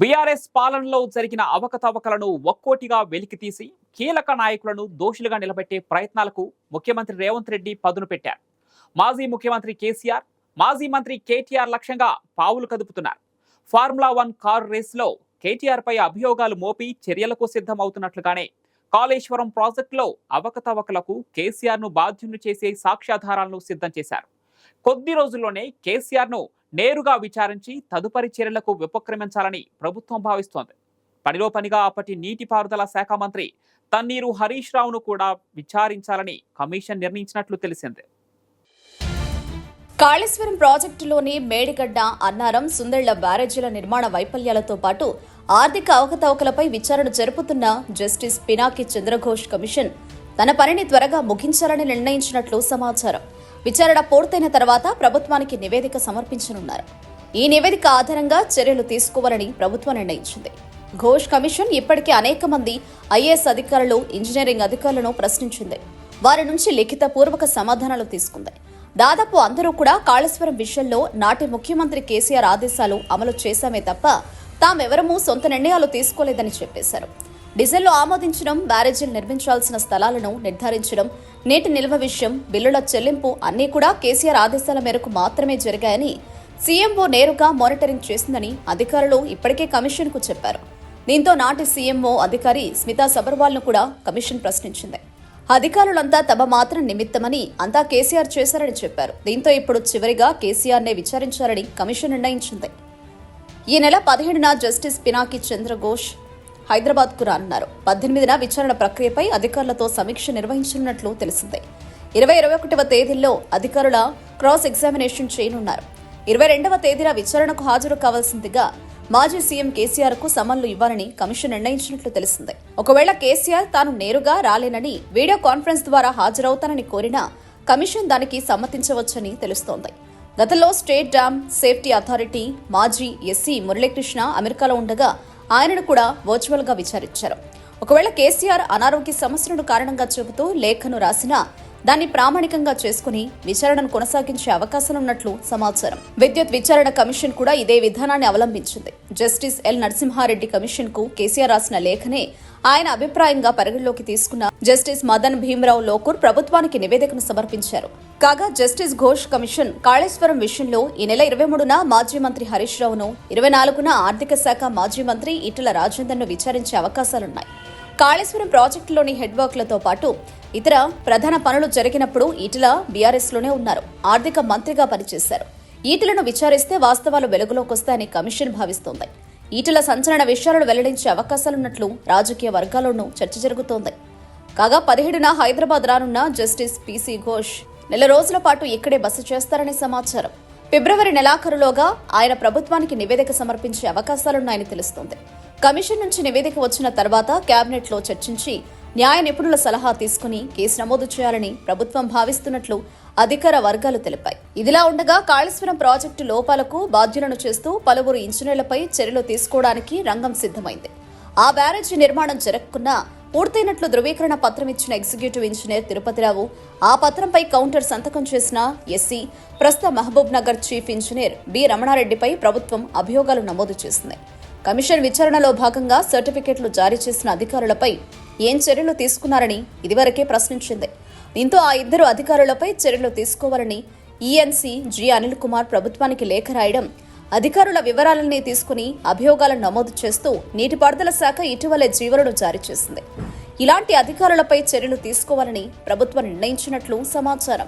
BRS పాలనలో జరిగిన అవకతవకలను ఒక్కోటిగా వెలికితీసి కీలక నాయకులను దోషులుగా నిలబెట్టే ప్రయత్నాలకు ముఖ్యమంత్రి రేవంత్ రెడ్డి పదును పెట్టారు. మాజీ ముఖ్యమంత్రి కేసీఆర్ మాజీ మంత్రి కేటీఆర్ లక్ష్యంగా పావులు కదుపుతున్నారు. ఫార్ములా వన్ కారు రేసులో కేటీఆర్ పై అభియోగాలు మోపి చర్యలకు సిద్ధమవుతున్నట్లుగానే కాళేశ్వరం ప్రాజెక్టులో అవకతవకలకు కేసీఆర్ను బాధ్యుని చేసే సాక్ష్యాధారాలను సిద్ధం చేశారు. కొద్ది రోజుల్లోనే కేసీఆర్ను నేరుగా విచారించి తదుపరి చర్యలకు ఉపక్రమించాలని ప్రభుత్వం భావిస్తోంది. పనిలో పనిగా అప్పటి నీటిపారుదల శాఖ మంత్రి తన్నీరు హరీష్ రావును కూడా విచారించాలని కమిషన్ నిర్ణయించినట్లు తెలిసింది. కాళేశ్వరం ప్రాజెక్టులోని మేడిగడ్డ అన్నారం సుందళ్ళ బ్యారేజీల నిర్మాణ వైఫల్యాలతో పాటు ఆర్థిక అవకతవకలపై విచారణ జరుపుతున్న జస్టిస్ పినాకి చంద్రఘోష్ కమిషన్ తన పనిని త్వరగా ముగించాలని నిర్ణయించినట్లు సమాచారం. విచారణ పూర్తయిన తర్వాత ప్రభుత్వానికి నివేదిక సమర్పించనున్నారు. ఈ నివేదిక ఆధారంగా చర్యలు తీసుకోవాలని ప్రభుత్వం నిర్ణయించింది. ఘోష్ కమిషన్ ఇప్పటికే అనేక మంది ఐఏఎస్ అధికారులు ఇంజనీరింగ్ అధికారులను ప్రశ్నించింది. వారి నుంచి లిఖిత పూర్వక సమాధానాలు తీసుకుంది. దాదాపు అందరూ కూడా కాళేశ్వరం విషయంలో నాటి ముఖ్యమంత్రి కేసీఆర్ ఆదేశాలు అమలు చేశామే తప్ప తామెవరమూ సొంత నిర్ణయాలు తీసుకోలేదని చెప్పేశారు. డిజైన్లో ఆమోదించడం బ్యారేజీలు నిర్మించాల్సిన స్థలాలను నిర్ధారించడం నీటి నిల్వ విషయం బిల్లుల చెల్లింపు అన్నీ కూడా కేసీఆర్ ఆదేశాల మేరకు మాత్రమే జరిగాయని సీఎంఓ నేరుగా మానిటరింగ్ చేసిందని అధికారులు ఇప్పటికే కమిషన్కు చెప్పారు. దీంతో నాటి సీఎంఓ అధికారి స్మితా సబర్వాల్ను కూడా కమిషన్ ప్రశ్నించింది. అధికారులంతా తమ మాత్రం నిమిత్తమని అంతా కేసీఆర్ చేశారని చెప్పారు. దీంతో ఇప్పుడు చివరిగా కేసీఆర్నే విచారించాలని కమిషన్ నిర్ణయించింది. ఈ నెల పదిహేడున జస్టిస్ పినాకి చంద్రఘోష్ హైదరాబాద్కు రానున్నారు. పద్దెనిమిదిన విచారణ ప్రక్రియపై అధికారులతో సమీక్ష నిర్వహించనున్నట్లు తెలిసింది. ఇరవై ఇరవై ఒకటవ తేదీల్లో అధికారుల క్రాస్ ఎగ్జామినేషన్ చేయనున్నారు. ఇరవై రెండవ తేదీన విచారణకు హాజరు కావాల్సిందిగా మాజీ సీఎం కేసీఆర్కు సమన్లు ఇవ్వాలని కమిషన్ నిర్ణయించినట్లు తెలిసింది. ఒకవేళ కేసీఆర్ తాను నేరుగా రాలేనని వీడియో కాన్ఫరెన్స్ ద్వారా హాజరవుతానని కోరినా కమిషన్ దానికి సమ్మతించవచ్చని తెలుస్తోంది. గతంలో స్టేట్ డ్యామ్ సేఫ్టీ అథారిటీ మాజీ ఎస్సీ మురళీకృష్ణ అమెరికాలో ఉండగా ఆయనను కూడా వర్చువల్గా విచారించారు. ఒకవేళ కేసీఆర్ అనారోగ్య సమస్యలను కారణంగా చెబుతూ లేఖను రాసినా దాన్ని ప్రామాణికంగా చేసుకుని విచారణను కొనసాగించే అవకాశాలున్నట్లు సమాచారం. విద్యుత్ విచారణ కమిషన్ కూడా ఇదే విధానాన్ని అవలంబించింది. జస్టిస్ ఎల్ నరసింహారెడ్డి కమిషన్కు కేసీఆర్ రాసిన లేఖనే ఆయన అభిప్రాయంగా పరిగణలోకి తీసుకున్న జస్టిస్ మదన్ భీమరావు లోకూర్ ప్రభుత్వానికి నివేదికను సమర్పించారు. కాగా జస్టిస్ ఘోష్ కమిషన్ కాళేశ్వరం విషయంలో ఈ నెల ఇరవై మూడున మాజీ మంత్రి హరీష్ రావును ఇరవై నాలుగున ఆర్థిక శాఖ మాజీ మంత్రి ఈటల రాజేందర్ను విచారించే అవకాశాలున్నాయి. కాళేశ్వరం ప్రాజెక్టులోని హెడ్ వర్క్లతో పాటు ఇతర ప్రధాన పనులు జరిగినప్పుడు ఈటల బీఆర్ఎస్లోనే ఉన్నారు. ఆర్థిక మంత్రిగా పనిచేశారు. ఈటలను విచారిస్తే వాస్తవాలు వెలుగులోకి వస్తాయని కమిషన్ భావిస్తోంది. ఈటల సంచలన విషయాలను వెల్లడించే అవకాశాలున్నట్లు రాజకీయ వర్గాల్లోనూ చర్చ జరుగుతోంది. కాగా పదిహేడున హైదరాబాద్ రానున్న జస్టిస్ పీసీ ఘోష్ నెల రోజుల పాటు ఇక్కడే బస చేస్తారనే సమాచారం. ఫిబ్రవరి నెలాఖరులోగా ఆయన ప్రభుత్వానికి నివేదిక సమర్పించే అవకాశాలున్నాయని తెలుస్తోంది. కమిషన్ నుంచి నివేదిక వచ్చిన తర్వాత కేబినెట్లో చర్చించి న్యాయ నిపుణుల సలహా తీసుకుని కేసు నమోదు చేయాలని ప్రభుత్వం భావిస్తున్నట్లు అధికార వర్గాలు తెలిపాయి. ఇదిలా ఉండగా కాళేశ్వరం ప్రాజెక్టు లోపాలకు బాధ్యులను చేస్తూ పలువురు ఇంజనీర్లపై చర్యలు తీసుకోవడానికి రంగం సిద్ధమైంది. ఆ బ్యారేజీ నిర్మాణం జరగకున్నా పూర్తయినట్లు ధృవీకరణ పత్రం ఇచ్చిన ఎగ్జిక్యూటివ్ ఇంజనీర్ తిరుపతిరావు ఆ పత్రంపై కౌంటర్ సంతకం చేసిన ఎస్సీ ప్రస్తుత Mahbub Nagar chief engineer B రమణారెడ్డిపై ప్రభుత్వం అభియోగాలు నమోదు చేసింది. కమిషన్ విచారణలో భాగంగా సర్టిఫికెట్లు జారీ చేసిన అధికారులపై ఏం చర్యలు తీసుకున్నారని ఇదివరకే ప్రశ్నించింది. దీంతో ఆ ఇద్దరు అధికారులపై చర్యలు తీసుకోవాలని ఈఎన్సీ జి అనిల్ కుమార్ ప్రభుత్వానికి లేఖ రాయడం అధికారుల వివరాలన్నీ తీసుకుని అభియోగాలను నమోదు చేస్తూ నీటిపారుదల శాఖ ఇటీవలే జీవలను జారీ చేసింది. ఇలాంటి అధికారులపై చర్యలు తీసుకోవాలని ప్రభుత్వం నిర్ణయించినట్లు సమాచారం.